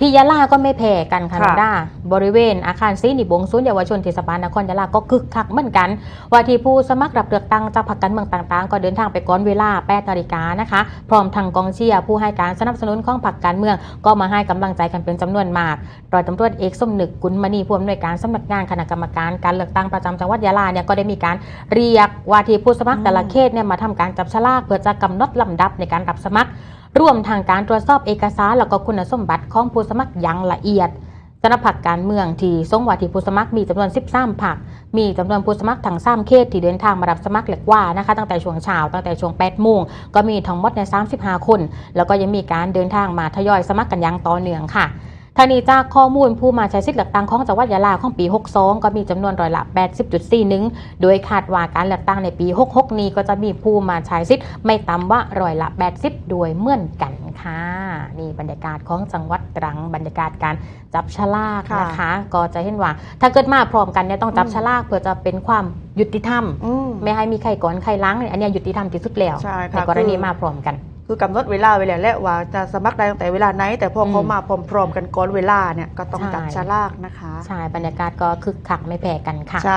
ที่ยะลาก็ไม่แพ้กันค่ะค่ะน้องด้าบริเวณอาคารซีนิบงศูนย์เยาวชนเทศบาลนครยะลาก็คึกคักเหมือนกัน ว่าที่ผู้สมัครรับเลือกตั้งจากพรรคการเมืองต่างๆ ก็เดินทางไปก่อนเวลา8นาฬิกานะคะ พร้อมทางกองเชียร์ผู้ให้การสนับสนุนของพรรคการเมือง ก็มาให้กำลังใจกันเป็นจำนวนมากร้อยตำรวจเอกสมนึกกุลมณีผู้อำนวยการสำนักงานคณะกรรมการการเลือกตั้งประจำจังหวัดยะลาเนี่ยก็ได้มีการเรียกว่าที่ผู้สมัครแต่ละเขตเนี่ยมาทำการจับฉลากเพื่อจะกำหนดลำดับในการรับสมัคร รวมทางการตรวจสอบเอกสารแล้วก็คุณสมบัติของผู้สมัครอย่างละเอียดสำหรับผักการเมืองที่ทรงว่าที่ผู้สมัครมีจำนวน 13ผัก มีจำนวนผู้สมัครทั้ง3เขตที่เดินทางมารับสมัครเหล็กว่านะคะ ตั้งแต่ช่วงเช้าตั้งแต่ช่วง8โมงก็มีทั้งหมดใน 35 คน แล้วก็ยังมีการเดินทางมาทยอยสมัครกันอย่างต่อเนื่องค่ะ ทางนี้จากข้อมูลผู้มาใช้สิทธิ์เลือกตั้งของจังหวัดยะลาของปี 62 ก็มีจำนวนร้อยละ 80.41 โดยคาดว่าการเลือกตั้งในปี 66 นี้ก็จะมีผู้มาใช้สิทธิ์ไม่ต่ำว่าร้อยละ 80 โดยเหมือนกันค่ะนี่บรรยากาศของจังหวัดตรังบรรยากาศการจับฉลากค่ะนะคะ ก็จะเห็นว่า ถ้าเกิดมาพร้อมกันเนี่ยต้องจับอืมฉลากเพื่อจะเป็นความยุติธรรมอืมไม่ให้มีใครก่อนใครหล้างอันเนี้ยยุติธรรมที่สุดแล้วใช่ค่ะในกรณีคือมาพร้อมกัน คือกำหนดเวลาไว้แล้วแหละว่าจะสมัครได้ตั้งแต่เวลาไหน แต่พอเขาอืมมาพร้อมๆกันก่อนเวลาเนี่ยก็ต้องใช่จับฉลากนะคะ ใช่ บรรยากาศก็คึกคักไม่แพ้กันค่ะใช่